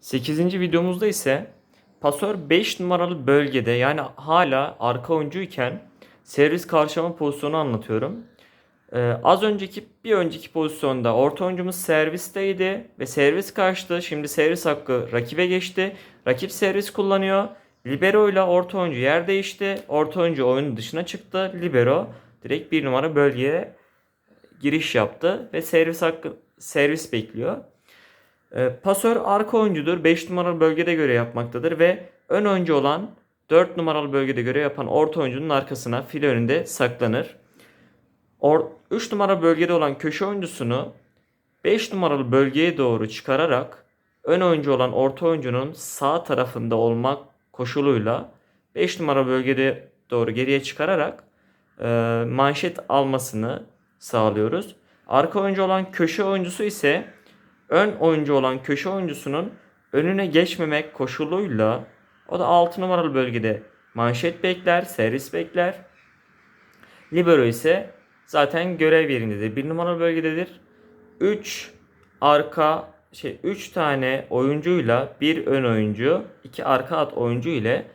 8. videomuzda ise pasör 5 numaralı bölgede yani hala arka oyuncuyken servis karşılama pozisyonu anlatıyorum. Ee, az önceki bir önceki pozisyonda orta oyuncumuz servisteydi ve servis kaçtı. Şimdi servis hakkı rakibe geçti. Rakip servis kullanıyor. Libero ile orta oyuncu yer değişti. Orta oyuncu oyunun dışına çıktı. Libero direkt bir numara bölgeye giriş yaptı ve servis hakkı servis bekliyor. E, pasör arka oyuncudur. 5 numaralı bölgede göre yapmaktadır ve ön oyuncu olan 4 numaralı bölgede göre yapan orta oyuncunun arkasına file önünde saklanır. Or 3 numaralı bölgede olan köşe oyuncusunu 5 numaralı bölgeye doğru çıkararak ön oyuncu olan orta oyuncunun sağ tarafında olmak koşuluyla 5 numaralı bölgede doğru geriye çıkararak e, manşet almasını sağlıyoruz. Arka oyuncu olan köşe oyuncusu ise ön oyuncu olan köşe oyuncusunun önüne geçmemek koşuluyla o da 6 numaralı bölgede manşet bekler, servis bekler. Libero ise zaten görev yerindedir. 1 numaralı bölgededir. 3 arka şey 3 tane oyuncuyla bir ön oyuncu, 2 arka at oyuncu ile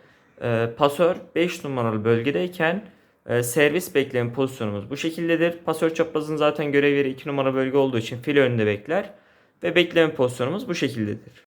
e, pasör 5 numaralı bölgedeyken e, servis bekleme pozisyonumuz bu şekildedir. Pasör çaprazın zaten görev yeri 2 numara bölge olduğu için file önünde bekler ve bekleme pozisyonumuz bu şekildedir.